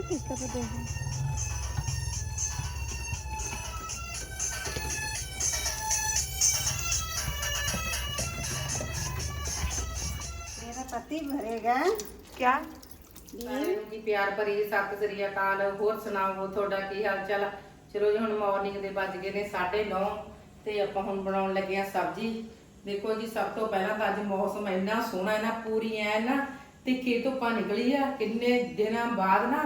ਕਿਸ ਤਰ੍ਹਾਂ ਦੇ ਹੈ मेरा पति भरेगा क्या ਸਾਰਿਆਂ ਨੂੰ ਜੀ ਪਿਆਰ ਭਰੀ ਸਤਿ ਸ੍ਰੀ ਅਕਾਲ ਹੋਰ ਸੁਣਾਓ ਤੁਹਾਡਾ ਕੀ ਹਾਲ ਚਾਲ ਆ? ਚਲੋ ਜੀ ਹੁਣ ਮਾਰਨਿੰਗ ਦੇ ਵੱਜ ਗਏ ਨੇ 9:30 ਤੇ ਆਪਾਂ ਹੁਣ ਬਣਾਉਣ ਲੱਗੇ ਆ ਸਬਜ਼ੀ ਦੇਖੋ ਜੀ ਸਭ ਤੋਂ ਪਹਿਲਾਂ ਤਾਂ ਅੱਜ ਮੌਸਮ ਇੰਨਾ ਸੋਹਣਾ ਹੈ ਨਾ ਪੂਰੀ ਐ ਨਾ ਤਿੱਖੀ ਧੁੱਪਾਂ ਨਿਕਲੀ ਆ ਕਿੰਨੇ ਦਿਨਾਂ ਬਾਅਦ ਨਾ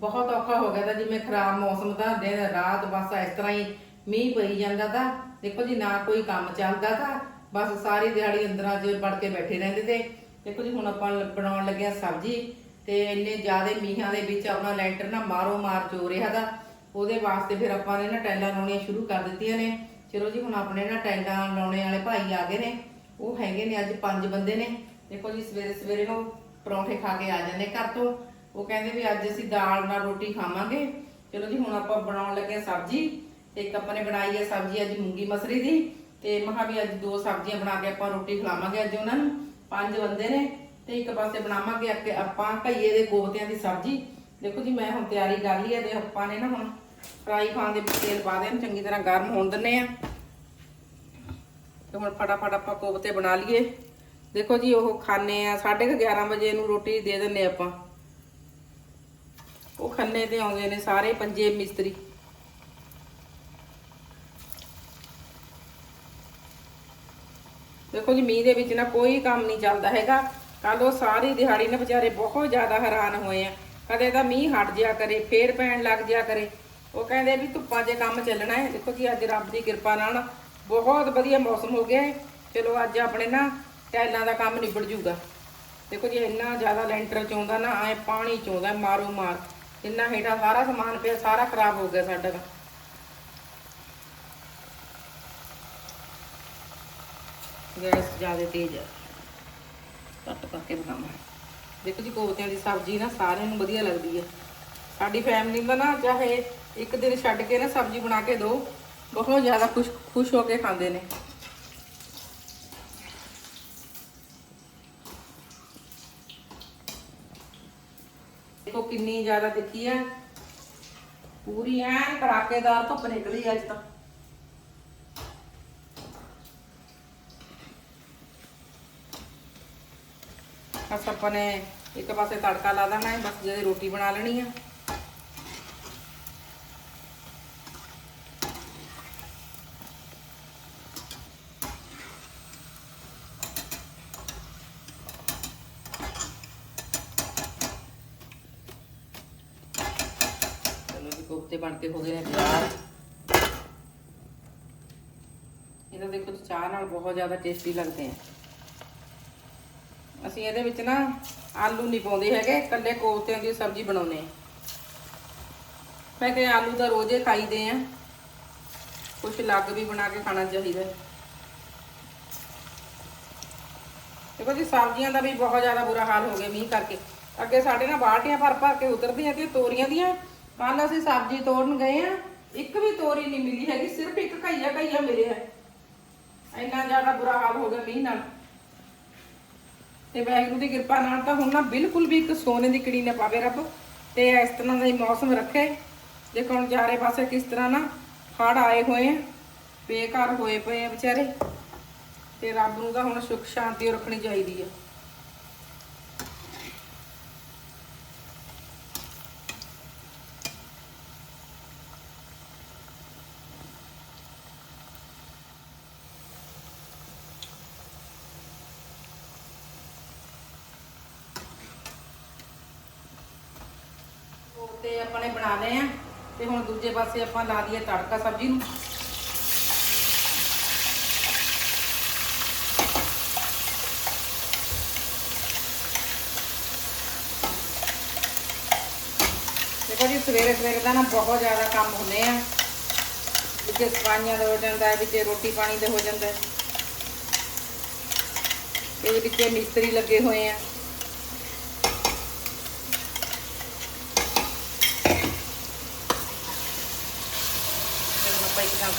ਬਹੁਤ ਔਖਾ ਹੋ ਗਿਆ ਤਾਂ ਜਿਵੇਂ ਖਰਾਬ ਮੌਸਮ ਦਾ, ਦਿਨ, ਰਾਤ ਬਸ ਇਸ ਤਰ੍ਹਾਂ ਹੀ ਮੀਂਹ ਪਈ ਜਾਂਦਾ ਤਾਂ। ਦੇਖੋ ਜੀ, ਨਾ ਕੋਈ ਕੰਮ ਚੱਲਦਾ ਤਾਂ, ਬਸ ਸਾਰੀ ਦਿਹਾੜੀ ਅੰਦਰਾਂ 'ਚ ਵੜ ਕੇ ਬੈਠੇ ਰਹਿੰਦੇ ਤੇ। ਦੇਖੋ ਜੀ, ਹੁਣ ਆਪਾਂ ਬਣਾਉਣ ਲੱਗੇ ਆ ਸਬਜ਼ੀ ਤੇ ਇੰਨੇ ਜ਼ਿਆਦੇ ਮੀਂਹਾਂ ਦੇ ਵਿੱਚ ਆਪਣਾ ਲੈਂਟਰ ਨਾ ਮਾਰੋ ਮਾਰ ਚੋ ਰਿਹਾ ਦਾ। ਉਹਦੇ ਵਾਸਤੇ ਫਿਰ ਆਪਾਂ ਨੇ ਨਾ ਟੈਲਾਂ ਲਾਉਣੀਆਂ ਸ਼ੁਰੂ ਕਰ ਦਿੱਤੀਆਂ ਨੇ। ਚਲੋ ਜੀ, ਹੁਣ ਆਪਣੇ ਨਾ ਟੈਲਾਂ ਲਾਉਣੇ ਵਾਲੇ ਭਾਈ ਆ ਗਏ ਨੇ। ਉਹ ਹੈਗੇ ਨੇ ਅੱਜ ਪੰਜ ਬੰਦੇ ਨੇ। ਦੇਖੋ ਜੀ ਸਵੇਰੇ ਸਵੇਰੇ ਨੂੰ ਪਰੌਂਠੇ ਖਾ ਕੇ ਆ ਜਾਂਦੇ ਘਰ ਤੋਂ। ਉਹ ਕਹਿੰਦੇ ਵੀ ਅੱਜ ਅਸੀਂ ਦਾਲ ਨਾਲ ਰੋਟੀ ਖਾਵਾਂਗੇ। ਚਲੋ ਜੀ, ਹੁਣ ਆਪਾਂ ਬਣਾਉਣ ਲੱਗੇ ਹਾਂ ਸਬਜ਼ੀ। ਤੇ ਇੱਕ ਆਪਾਂ ਨੇ ਬਣਾਈ ਹੈ ਸਬਜ਼ੀ ਅੱਜ ਮੂੰਗੀ ਮਸਰੀ ਦੀ। ਤੇ ਮਹਾ ਵੀ ਅੱਜ ਦੋ ਸਬਜ਼ੀਆਂ ਬਣਾ ਕੇ ਆਪਾਂ ਰੋਟੀ ਖਿਲਾਵਾਂਗੇ ਅੱਜ ਉਹਨਾਂ ਨੂੰ। ਪੰਜ ਬੰਦੇ ਨੇ ਤੇ ਇੱਕ ਪਾਸੇ ਬਣਾਵਾਂਗੇ ਅੱਗੇ ਆਪਾਂ ਘਈਏ ਦੇ ਕੋਫਤਿਆਂ ਦੀ ਸਬਜ਼ੀ। ਦੇਖੋ ਜੀ, ਮੈਂ ਹੁਣ ਤਿਆਰੀ ਕਰ ਲਈ ਹੈ ਤੇ ਆਪਾਂ ਨੇ ਨਾ ਹੁਣ ਫਰਾਈ ਖਾਨ ਦੇ ਵਿੱਚ ਤੇਲ ਪਾ ਦੇਣ। ਚੰਗੀ ਤਰ੍ਹਾਂ ਗਰਮ ਹੋਣ ਦਿੰਨੇ ਆ ਤੇ ਹੁਣ ਫਟਾਫਟ ਆਪਾਂ ਕੋਫਤੇ ਬਣਾ ਲਈਏ। ਦੇਖੋ ਜੀ, ਉਹ ਖਾਣੇ ਆ 11:30 ਵਜੇ ਨੂੰ ਰੋਟੀ ਦੇ ਦਿੰਨੇ ਆਪਾਂ। ਉਹ ਖੰਨੇ ਤੇ ਆਉਂਦੇ ਨੇ ਸਾਰੇ ਪੰਜੇ ਮਿਸਤਰੀ। ਦੇਖੋ ਜੀ, ਮੀਂਹ ਦੇ ਵਿੱਚ ਨਾ ਕੋਈ ਕੰਮ ਨਹੀਂ ਚੱਲਦਾ ਹੈਗਾ। ਕੱਲ ਉਹ ਸਾਰੀ ਦਿਹਾੜੀ ਨਾ ਵਿਚਾਰੇ ਬਹੁਤ ਜ਼ਿਆਦਾ ਹੈਰਾਨ ਹੋਏ ਆ। ਕਦੇ ਤਾਂ ਮੀਂਹ ਹਟ ਜਿਆ ਕਰੇ, ਫੇਰ ਪੈਣ ਲੱਗ ਜਿਆ ਕਰੇ। ਉਹ ਕਹਿੰਦੇ ਵੀ ਧੁੱਪਾਂ 'ਚ ਕੰਮ ਚੱਲਣਾ ਹੈ। ਦੇਖੋ ਜੀ, ਅੱਜ ਰੱਬ ਦੀ ਕਿਰਪਾ ਨਾਲ ਬਹੁਤ ਵਧੀਆ ਮੌਸਮ ਹੋ ਗਿਆ ਹੈ। ਚਲੋ ਅੱਜ ਆਪਣੇ ਨਾ ਟੈਲਾਂ ਦਾ ਕੰਮ ਨਿਬੜ ਜੂਗਾ। ਦੇਖੋ ਜੀ, ਇੰਨਾ ਜ਼ਿਆਦਾ ਲੈਂਟਰ ਚੋਂਦਾ ਨਾ, ਐ ਪਾਣੀ ਚੋਂਦਾ ਮਾਰੋ ਮਾਰ ਇੰਨਾ ਹੇਠਾਂ ਸਾਰਾ ਸਮਾਨ ਪਿਆ, ਸਾਰਾ ਖਰਾਬ ਹੋ ਗਿਆ ਸਾਡਾ ਤਾਂ। ਗੈਸ ਜ਼ਿਆਦਾ ਤੇਜ਼ ਹੈ ਕੱਟ ਕਰਕੇ ਬਣਾਵਾਂ ਦੇਖੋ ਜੀ ਕੋਵਤਿਆਂ ਦੀ ਸਬਜ਼ੀ ਨਾ ਸਾਰਿਆਂ ਨੂੰ ਵਧੀਆ ਲੱਗਦੀ ਹੈ ਸਾਡੀ ਫੈਮਿਲੀ ਦਾ ਨਾ ਚਾਹੇ ਇੱਕ ਦਿਨ ਛੱਡ ਕੇ ਨਾ ਸਬਜ਼ੀ ਬਣਾ ਕੇ ਦਿਓ ਬਹੁਤ ਜ਼ਿਆਦਾ ਖੁਸ਼ ਖੁਸ਼ ਹੋ ਕੇ ਖਾਂਦੇ ਨੇ। ਦੇਖੋ ਕਿੰਨੀ ਜ਼ਿਆਦਾ ਤਿੱਖੀ ਹੈ। ਪੂਰੀ ਐਨ ਕੜਾਕੇਦਾਰ ਧੁੱਪ ਨਿਕਲੀ ਅੱਜ ਤਾਂ। ਬਸ ਆਪਾਂ ਨੇ ਇੱਕ ਪਾਸੇ ਤੜਕਾ ਲਾ ਦੇਣਾ ਹੈ, ਬਸ ਜਿਹਦੀ ਰੋਟੀ ਬਣਾ ਲੈਣੀ ਆ ਕੋਫਤੇ ਬਣ ਕੇ ਹੋ ਗਏ ਨੇ ਤਿਆਰ ਇਹਦਾ ਦੇਖੋ, ਚਾਹ ਨਾਲ ਬਹੁਤ ਜ਼ਿਆਦਾ ਟੇਸਟੀ ਲੱਗਦੇ ਆ। ਅਸੀਂ ਇਹਦੇ ਵਿੱਚ ਨਾ ਆਲੂ ਨਹੀਂ ਪਾਉਂਦੇ ਹੈਗੇ, ਇਕੱਲੇ ਕੋਫਤਿਆਂ ਦੀ ਸਬਜ਼ੀ ਬਣਾਉਨੇ ਆ। ਮੈਂ ਕਿ ਆਲੂ ਤਾਂ ਰੋਜ਼ੇ ਖਾਈਦੇ ਆ। ਕੁਛ ਲੱਗ ਵੀ ਬਣਾ ਕੇ ਖਾਣਾ ਚਾਹੀਦਾ। ਦੇਖੋ ਜੀ, ਸਬਜ਼ੀਆਂ ਦਾ ਵੀ ਬਹੁਤ ਜ਼ਿਆਦਾ ਬੁਰਾ ਹਾਲ ਹੋ ਗਿਆ ਮੀਂਹ ਕਰਕੇ। ਅੱਗੇ ਸਾਡੇ ਨਾ ਬਾਲਟੀਆਂ ਭਰ ਭਰ ਕੇ ਉਤਰਦੀਆਂ ਤੇ ਤੋਰੀਆਂ ਦੀਆਂ ਕੱਲ ਅਸੀਂ ਸਬਜ਼ੀ ਤੋੜਨ ਗਏ ਆ, ਇੱਕ ਵੀ ਤੋਰੀ ਨਹੀਂ ਮਿਲੀ ਹੈਗੀ, ਸਿਰਫ ਇੱਕ ਘਈਆ ਘਈਆ ਹੈ। ਇੰਨਾ ਜ਼ਿਆਦਾ ਬੁਰਾ ਹਾਲ ਹੋ ਗਿਆ ਮੀਂਹ ਨਾਲ। ਤੇ ਵਾਹਿਗੁਰੂ ਦੀ ਕਿਰਪਾ ਨਾਲ ਤਾਂ ਹੁਣ ਨਾ ਬਿਲਕੁਲ ਵੀ ਇੱਕ ਸੋਨੇ ਦੀ ਕਿੜੀ ਨਾ ਪਾਵੇ ਰੱਬ, ਤੇ ਇਸ ਤਰ੍ਹਾਂ ਦਾ ਹੀ ਮੌਸਮ ਰੱਖੇ। ਦੇਖੋ ਹੁਣ ਚਾਰੇ ਪਾਸੇ ਕਿਸ ਤਰ੍ਹਾਂ ਨਾ ਹੜ ਆਏ ਹੋਏ ਆ, ਬੇਘਰ ਹੋਏ ਪਏ ਆ ਵਿਚਾਰੇ, ਤੇ ਰੱਬ ਨੂੰ ਤਾਂ ਹੁਣ ਸੁੱਖ ਸ਼ਾਂਤੀ ਰੱਖਣੀ ਚਾਹੀਦੀ ਆ ਤੇ ਆਪਾਂ ਨੇ ਬਣਾ ਲਏ ਆ ਤੇ ਹੁਣ ਦੂਜੇ ਪਾਸੇ ਆਪਾਂ ਲਾ ਦਈਏ ਤੜਕਾ ਸਬਜ਼ੀ ਨੂੰ। ਦੇਖੋ ਜੀ, ਸਵੇਰੇ ਸਵੇਰੇ ਦਾ ਨਾ ਬਹੁਤ ਜ਼ਿਆਦਾ ਕੰਮ ਹੁੰਦੇ ਆ। ਵਿੱਚੇ ਸਫਾਈਆਂ ਦਾ ਹੋ ਜਾਂਦਾ ਹੈ ਵਿੱਚੇ ਰੋਟੀ ਪਾਣੀ ਦਾ ਹੋ ਜਾਂਦਾ। ਹੈ ਇਹਦੇ ਵਿੱਚੇ ਮਿਸਤਰੀ ਲੱਗੇ ਹੋਏ ਆ।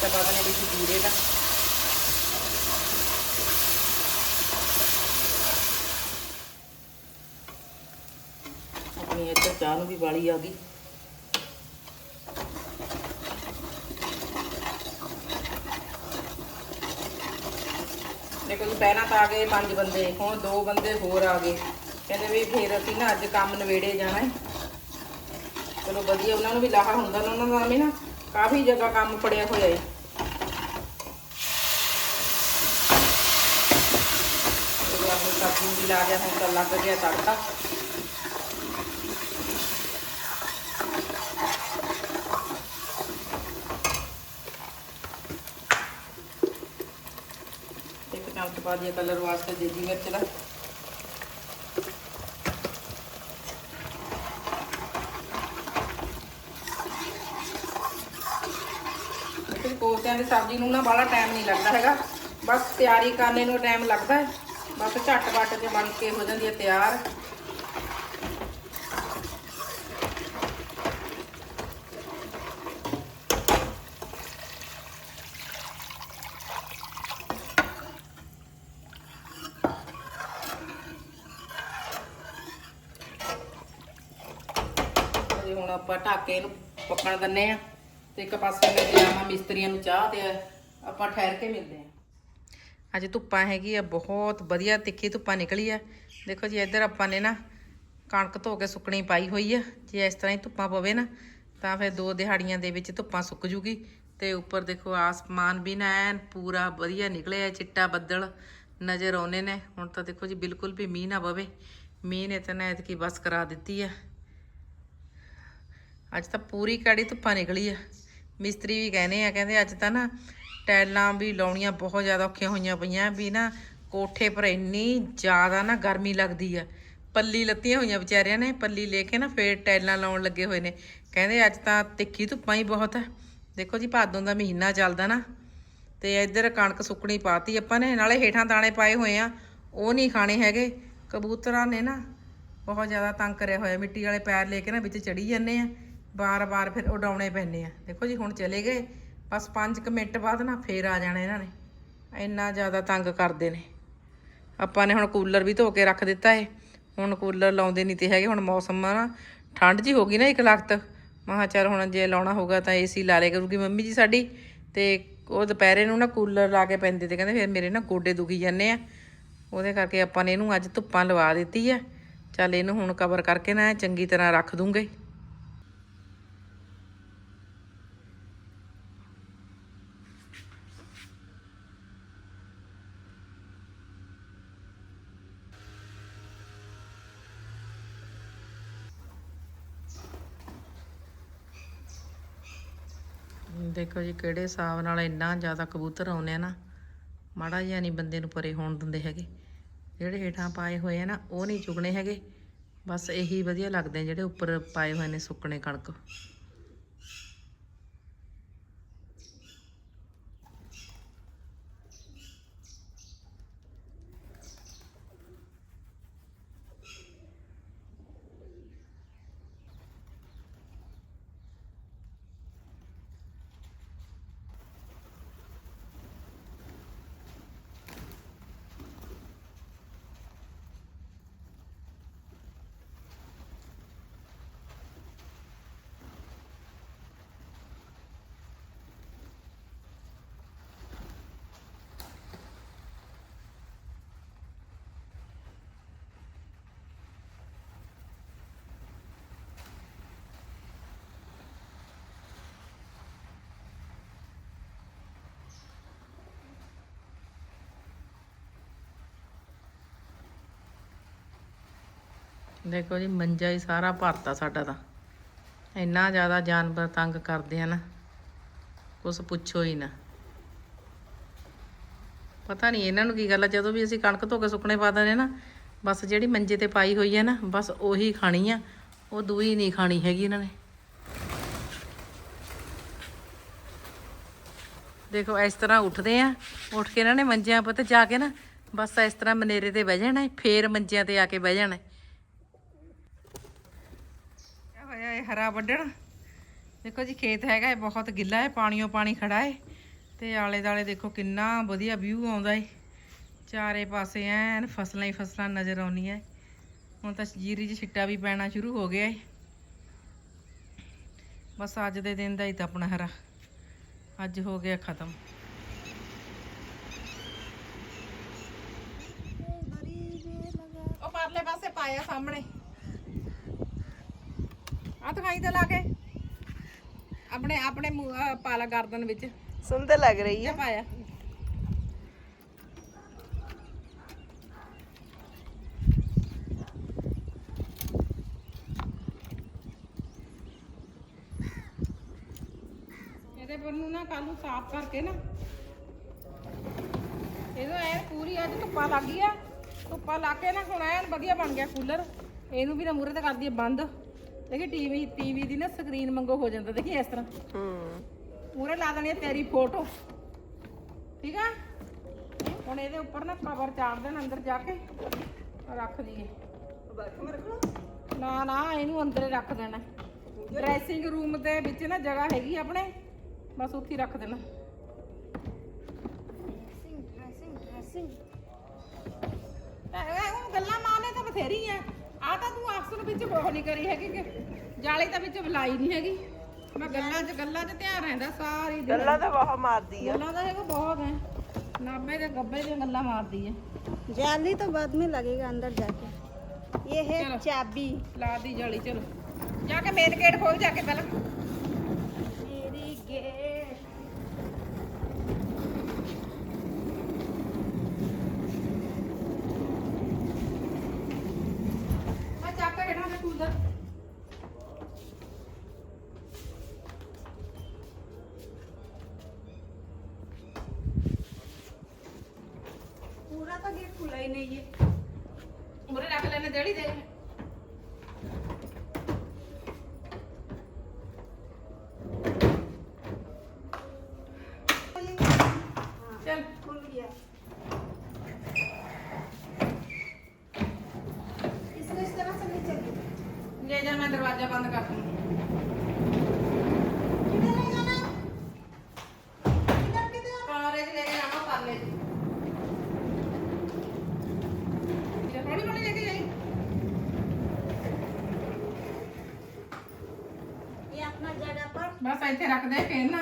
डब्बा बने थी जीरे का अपनी इधर चाह भी बाली आ गई ਦੇਖੋ ਜੀ, ਪਹਿਲਾਂ ਤਾਂ ਆ ਗਏ ਪੰਜ ਬੰਦੇ, ਹੁਣ ਦੋ ਬੰਦੇ ਹੋਰ ਆ ਗਏ। ਕਹਿੰਦੇ ਵੀ ਫੇਰ ਅਸੀਂ ਨਾ ਅੱਜ ਕੰਮ ਨਵੇੜੇ ਜਾਣਾ ਚਲੋ ਵਧੀਆ, ਉਹਨਾਂ ਨੂੰ ਵੀ ਲਾਹਾ ਹੁੰਦਾ ਉਹਨਾਂ ਦਾ ਵੀ ਨਾ ਕਾਫੀ ਜਗ੍ਹਾ ਕੰਮ ਪੜਿਆ ਹੋਇਆ ਹੈ। ਆਪਣੀ ਲਾ ਗਿਆ, ਹੁਣ ਤਾਂ ਲੱਗ ਗਿਆ ਤੜਕਾ। ਇੱਕ ਚਮਚ ਪਾ ਦਿਆ ਕਲਰ ਵਾਸਤੇ ਦੇਜੀ ਮਿਰਚ ਦਾ। ਤੇ ਕੋਫਤਿਆਂ ਦੀ ਸਬਜ਼ੀ ਨੂੰ ਨਾ ਬਾਹਲਾ ਟਾਈਮ ਨਹੀਂ ਲੱਗਦਾ ਹੈਗਾ। ਬਸ ਤਿਆਰੀ ਕਰਨੇ ਨੂੰ ਟਾਈਮ ਲੱਗਦਾ ਹੈ। ਬਸ ਝੱਟ-ਪੱਟ ਤੇ ਬਣ ਕੇ ਹੋ ਜਾਂਦੀ ਹੈ ਤਿਆਰ। ਤੇ ਹੁਣ ਆਪਾਂ ਢਾਕੇ ਨੂੰ ਪੱਕਣ ਦਿੰਨੇ ਆ ਤੇ ਇੱਕ ਪਾਸੇ ਮੈਂ ਜਾਵਾਂ ਮਿਸਤਰੀਆਂ ਨੂੰ ਚਾਹ ਤੇ ਆਪਾਂ ਠਹਿਰ ਕੇ ਮਿਲਦੇ ਆ ਅੱਜ ਧੁੱਪਾਂ ਹੈਗੀ ਆ, ਬਹੁਤ ਵਧੀਆ ਤਿੱਖੀ ਧੁੱਪਾਂ ਨਿਕਲੀ ਆ। ਦੇਖੋ ਜੀ, ਇੱਧਰ ਆਪਾਂ ਨੇ ਨਾ ਕਣਕ ਧੋ ਕੇ ਸੁੱਕਣੀ ਪਾਈ ਹੋਈ ਆ। ਜੇ ਇਸ ਤਰ੍ਹਾਂ ਹੀ ਧੁੱਪਾਂ ਪਵੇ ਨਾ, ਤਾਂ ਫਿਰ ਦੋ ਦਿਹਾੜੀਆਂ ਦੇ ਵਿੱਚ ਧੁੱਪਾਂ ਸੁੱਕ ਜੂਗੀ। ਤੇ ਉੱਪਰ ਦੇਖੋ, ਆਸਮਾਨ ਵੀ ਨਾ ਐਨ ਪੂਰਾ ਵਧੀਆ ਨਿਕਲਿਆ ਚਿੱਟਾ ਬੱਦਲ ਨਜ਼ਰ ਆਉਨੇ ਨੇ। ਹੁਣ ਤਾਂ ਦੇਖੋ ਜੀ, ਬਿਲਕੁਲ ਵੀ ਮੀਂਹ ਨਾ ਪਵੇ। ਮੀਂਹ ਨੇ ਤਾਂ ਨਾ ਐਤਕੀ ਬਸ ਕਰਾ ਦਿੱਤੀ ਆ। ਅੱਜ ਤਾਂ ਪੂਰੀ ਕਾੜੀ ਧੁੱਪਾਂ ਨਿਕਲੀ ਆ। ਮਿਸਤਰੀ ਵੀ ਕਹਿੰਦੇ ਆ, ਕਹਿੰਦੇ ਅੱਜ ਤਾਂ ਨਾ ਟੈਲਾਂ ਵੀ ਲਾਉਣੀਆਂ ਬਹੁਤ ਜ਼ਿਆਦਾ ਔਖੀਆਂ ਹੋਈਆਂ ਪਈਆਂ, ਵੀ ਨਾ ਕੋਠੇ ਪਰ ਇੰਨੀ ਜ਼ਿਆਦਾ ਨਾ ਗਰਮੀ ਲੱਗਦੀ ਆ। ਪੱਲੀ ਲੱਤੀਆਂ ਹੋਈਆਂ ਵਿਚਾਰਿਆਂ ਨੇ, ਪੱਲੀ ਲੈ ਕੇ ਨਾ ਫੇਰ ਟੈਲਾਂ ਲਾਉਣ ਲੱਗੇ ਹੋਏ ਨੇ। ਕਹਿੰਦੇ ਅੱਜ ਤਾਂ ਤਿੱਖੀ ਧੁੱਪਾਂ ਹੀ ਬਹੁਤ ਹੈ ਦੇਖੋ ਜੀ, ਭਾਦੋਂ ਦਾ ਮਹੀਨਾ ਚੱਲਦਾ ਨਾ। ਤੇ ਇੱਧਰ ਕਣਕ ਸੁੱਕਣੀ ਪਾਤੀ ਆਪਾਂ ਨੇ, ਨਾਲੇ ਹੇਠਾਂ ਦਾਣੇ ਪਾਏ ਹੋਏ ਆ। ਉਹ ਨਹੀਂ ਖਾਣੇ ਹੈਗੇ। ਕਬੂਤਰਾਂ ਨੇ ਨਾ ਬਹੁਤ ਜ਼ਿਆਦਾ ਤੰਗ ਕਰਿਆ ਹੋਇਆ। ਮਿੱਟੀ ਵਾਲੇ ਪੈਰ ਲੈ ਕੇ ਨਾ ਵਿੱਚ ਚੜੀ ਜਾਂਦੇ ਆ। ਬਾਰ-ਬਾਰ ਫਿਰ ਉਡਾਉਣੇ ਪੈਂਦੇ ਆ। ਦੇਖੋ ਜੀ, ਹੁਣ ਚਲੇ ਗਏ। ਬਸ 5 ਮਿੰਟ ਬਾਅਦ ਨਾ ਫੇਰ ਆ ਜਾਣਾ ਇਹਨਾਂ ਨੇ। ਇੰਨਾ ਜ਼ਿਆਦਾ ਤੰਗ ਕਰਦੇ ਨੇ। ਆਪਾਂ ਨੇ ਹੁਣ ਕੂਲਰ ਵੀ ਧੋ ਕੇ ਰੱਖ ਦਿੱਤਾ ਏ। ਹੁਣ ਕੂਲਰ ਲਾਉਂਦੇ ਨਹੀਂ ਤੇ ਹੈਗੇ, ਹੁਣ ਮੌਸਮ ਆ ਨਾ ਠੰਡ ਜੀ ਹੋ ਗਈ ਨਾ ਇੱਕ ਲਖਤ। ਮਹਾ ਚੱਲ ਹੁਣ ਜੇ ਲਾਉਣਾ ਹੋਊਗਾ ਤਾਂ ਏਸੀ ਲਾ ਲੇ ਕਰੂਗੀ ਮੰਮੀ ਜੀ ਸਾਡੀ। ਤੇ ਉਹ ਦੁਪਹਿਰੇ ਨੂੰ ਨਾ ਕੂਲਰ ਲਾ ਕੇ ਪੈਂਦੇ ਤੇ ਕਹਿੰਦੇ ਫਿਰ ਮੇਰੇ ਨਾ ਗੋਡੇ ਦੁਖੀ ਜਾਂਦੇ ਆ। ਉਹਦੇ ਕਰਕੇ ਆਪਾਂ ਨੇ ਇਹਨੂੰ ਅੱਜ ਧੁੱਪਾਂ ਲਵਾ ਦਿੱਤੀ ਆ। ਚੱਲ ਇਹਨੂੰ ਹੁਣ ਕਵਰ ਕਰਕੇ ਨਾ ਚੰਗੀ ਤਰ੍ਹਾਂ ਰੱਖ ਦੂੰਗੇ। ਦੇਖੋ ਜੀ, ਕਿਹੜੇ ਹਿਸਾਬ ਨਾਲ ਇੰਨਾ ਜ਼ਿਆਦਾ ਕਬੂਤਰ ਆਉਂਦੇ ਆ ਨਾ, ਮਾੜਾ ਜਿਹਾ ਨਹੀਂ ਬੰਦੇ ਨੂੰ ਪਰੇ ਹੋਣ ਦਿੰਦੇ ਹੈਗੇ। ਜਿਹੜੇ ਹੇਠਾਂ ਪਾਏ ਹੋਏ ਆ ਨਾ, ਉਹ ਨਹੀਂ ਚੁਗਣੇ ਹੈਗੇ। ਬਸ ਇਹੀ ਵਧੀਆ ਲੱਗਦੇ ਜਿਹੜੇ ਉੱਪਰ ਪਾਏ ਹੋਏ ਨੇ ਸੁੱਕਣੇ ਕਣਕ। ਦੇਖੋ ਜੀ ਮੰਜਾ ਹੀ ਸਾਰਾ ਭਰਤਾ ਸਾਡਾ ਤਾਂ। ਇੰਨਾ ਜ਼ਿਆਦਾ ਜਾਨਵਰ ਤੰਗ ਕਰਦੇ ਆ ਨਾ ਕੁਛ ਪੁੱਛੋ ਹੀ ਨਾ। ਪਤਾ ਨਹੀਂ ਇਹਨਾਂ ਨੂੰ ਕੀ ਗੱਲ ਆ ਜਦੋਂ ਵੀ ਅਸੀਂ ਕਣਕ ਧੋ ਕੇ ਸੁੱਕਣੇ ਪਾ ਦਿੰਦੇ ਨਾ ਬਸ ਜਿਹੜੀ ਮੰਜੇ ਤੇ ਪਾਈ ਹੋਈ ਹੈ ਨਾ ਬਸ ਉਹੀ ਖਾਣੀ ਆ ਉਹ ਦੂਈ ਨਹੀਂ ਖਾਣੀ ਹੈਗੀ ਇਹਨਾਂ ਨੇ। ਦੇਖੋ ਇਸ ਤਰ੍ਹਾਂ ਉੱਠਦੇ ਆ ਉੱਠ ਕੇ ਇਹਨਾਂ ਨੇ ਮੰਜਿਆਂ ਉੱਤੇ ਜਾ ਕੇ ਨਾ ਬਸ ਇਸ ਤਰ੍ਹਾਂ ਮਨੇਰੇ ਤੇ ਬਹਿ ਜਾਣਾ ਏ, ਫੇਰ ਮੰਜਿਆਂ ਤੇ ਆ ਕੇ ਬਹਿ ਜਾਣਾ। ਗਏ ਹਰਾ ਵੱਢਣ। ਦੇਖੋ ਜੀ, ਖੇਤ ਹੈਗਾ ਇਹ, ਬਹੁਤ ਗਿੱਲਾ ਹੈ, ਪਾਣੀਓ ਪਾਣੀ ਖੜਾ ਹੈ। ਤੇ ਆਲੇ ਦਾਲੇ ਦੇਖੋ ਕਿੰਨਾ ਵਧੀਆ ਵਿਊ ਆਉਂਦਾ ਹੈ ਚਾਰੇ ਪਾਸੇ ਐਨ ਫਸਲਾਂ ਹੀ ਫਸਲਾਂ ਨਜ਼ਰ ਆਉਂਦੀਆਂ ਹੁਣ ਤਾਂ ਜੀਰੀ 'ਚ ਛਿੱਟਾ ਵੀ ਪੈਣਾ ਸ਼ੁਰੂ ਹੋ ਗਿਆ ਹੈ ਬਸ ਅੱਜ ਦੇ ਦਿਨ ਦਾ ਹੀ ਤਾਂ ਆਪਣਾ ਹਰਾ। ਅੱਜ ਹੋ ਗਿਆ ਖਤਮ। ਪਾਸੇ ਪਾਇਆ ਸਾਹਮਣੇ। ਆ ਦਿਖਾਈ ਤੇ ਲਾ ਕੇ। ਆਪਣੇ ਆਪਣੇ ਮੂੰਹ- ਆਹ ਪਾਲਾ ਗਰਦਨ ਵਿੱਚ। ਸੁੰਦਰ ਲੱਗ ਰਹੀ ਹੈ ਪਾਇਆ। ਇਹਦੇ ਪਰ ਨੂੰ ਨਾ ਕੱਲ ਨੂੰ ਸਾਫ਼ ਕਰਕੇ ਨਾ। ਇਹਨੂੰ ਐ ਪੂਰੀ ਅੱਜ ਧੁੱਪਾ ਲੱਗ ਗਈ ਆ ਧੁੱਪਾ ਲਾ ਕੇ ਨਾ ਹੁਣ ਐਨ ਵਧੀਆ ਬਣ ਗਿਆ ਕੂਲਰ। ਇਹਨੂੰ ਵੀ ਨਾ ਮੂਰੇ ਤੇ ਕਰ ਦਈਏ ਬੰਦ। ਦੇਖੀ ਟੀਵੀ ਟੀਵੀ ਦੀ ਨਾ ਸਕਰੀਨ ਮੰਗੋ ਹੋ ਜਾਂਦਾ ਦੇਖੀ ਇਸ ਤਰ੍ਹਾਂ। ਹੂੰ। ਪੂਰੇ ਲਾ ਦੇਣੀ ਆ ਤੇਰੀ ਫੋਟੋ। ਠੀਕ ਆ? ਹੁਣ ਇਹਦੇ ਉੱਪਰ ਨਾ ਕਵਰ ਚਾੜ ਦੇਣ ਅੰਦਰ ਜਾ ਕੇ ਰੱਖ ਦਈਏ ਨਾ ਨਾ ਇਹਨੂੰ ਅੰਦਰ ਹੀ ਰੱਖ ਦੇਣਾ। ਡਰੈਸਿੰਗ ਰੂਮ ਦੇ ਵਿੱਚ ਨਾ ਜਗ੍ਹਾ ਹੈਗੀ ਆਪਣੇ ਬਸ ਉੱਥੇ ਹੀ ਰੱਖ ਦੇਣਾ। ਇਹ- ਇਹ ਉਹ ਗੱਲਾਂ ਮਾਰਨੇ ਤਾਂ ਬਥੇਰੀ ਆ ਆ ਤਾਂ ਤੂੰ ਅਕਸਰ ਵਿੱਚ ਉਹ ਨਹੀਂ ਕਰੀ ਹੈਗੀ ਕਿ ਜਾਲੀ ਤਾਂ ਵਿੱਚ ਬੁਲਾਈ ਨਹੀਂ ਹੈਗੀ ਮੈਂ ਗੱਲਾਂ 'ਚ ਗੱਲਾਂ 'ਚ ਧਿਆਨ ਰਹਿੰਦਾ ਸਾਰੀ ਦਿਨ ਗੱਲਾਂ ਤਾਂ ਬਹੁਤ ਮਾਰਦੀ ਆ ਗੱਲਾਂ ਤਾਂ ਹੈਗਾ ਬਹੁਤ ਹੈ ਨਾਬੇ ਦੇ ਗੱਬੇ ਦੀਆਂ ਗੱਲਾਂ ਮਾਰਦੀ ਹੈ जाली तो बाद में लगेगा अंदर जाके ये है चलो। चाबी ਲਾ ਦੀ ਜਾਲੀ ਚਲੋ ਜਾ ਕੇ ਮੇਨ ਗੇਟ ਖੋਲ ਜਾ ਕੇ ਪਹਿਲਾਂ ये मुरे रख लेने डेढ़ी दे चल खुल गया इसको इस तरह से नीचे ले जा मैं दरवाजा बंद कर दूंगी ਬਸ ਇੱਥੇ ਰੱਖਦੇ ਫਿਰ ਨਾ,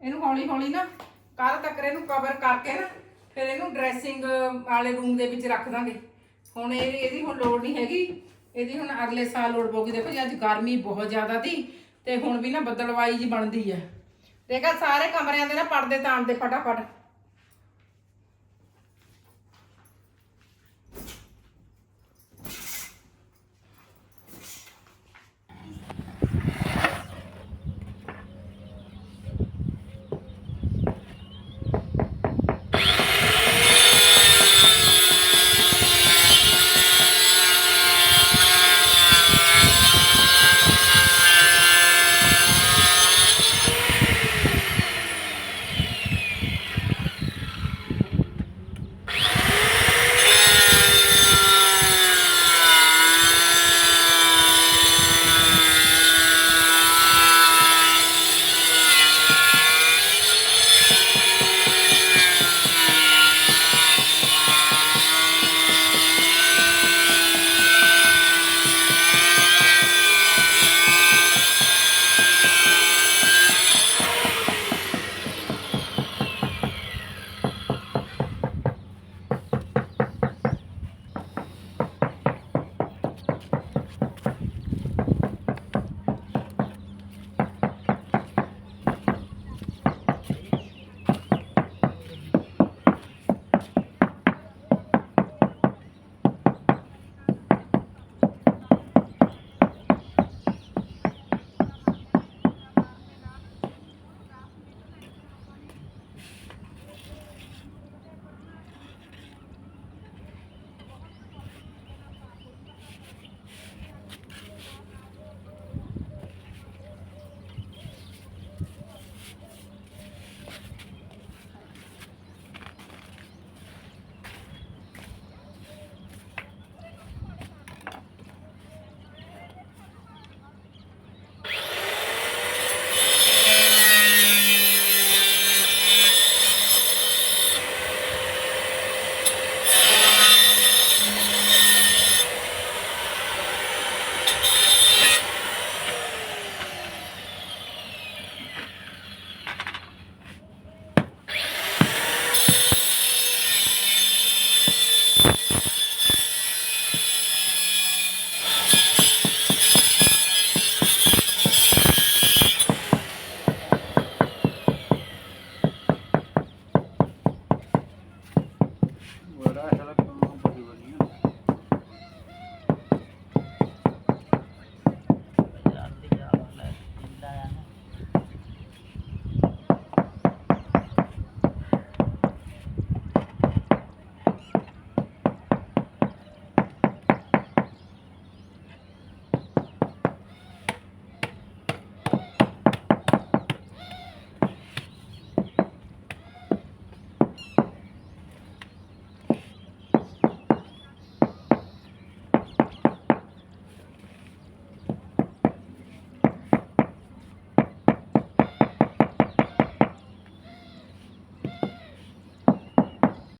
ਇਹਨੂੰ ਹੌਲੀ ਹੌਲੀ ਨਾ ਕੱਲ ਤੱਕ ਇਹਨੂੰ ਕਵਰ ਕਰਕੇ ਨਾ, ਫਿਰ ਇਹਨੂੰ ਡਰੈਸਿੰਗ ਵਾਲੇ ਰੂਮ ਦੇ ਵਿੱਚ ਰੱਖ ਦਾਂਗੇ। ਹੁਣ ਇਹ, ਇਹਦੀ ਹੁਣ ਲੋੜ ਨਹੀਂ ਹੈਗੀ, ਇਹਦੀ ਹੁਣ ਅਗਲੇ ਸਾਲ ਲੋੜ ਪਊਗੀ। ਦੇਖੋ ਜੀ, ਅੱਜ ਗਰਮੀ ਬਹੁਤ ਜ਼ਿਆਦਾ ਸੀ ਤੇ ਹੁਣ ਵੀ ਨਾ ਬੱਦਲਵਾਈ ਜੀ ਬਣਦੀ ਹੈ ਦੇਖਾ ਸਾਰੇ ਕਮਰਿਆਂ ਦੇ ਨਾ ਪਰਦੇ ਤਾਣ ਦੇ ਫਟਾਫਟ।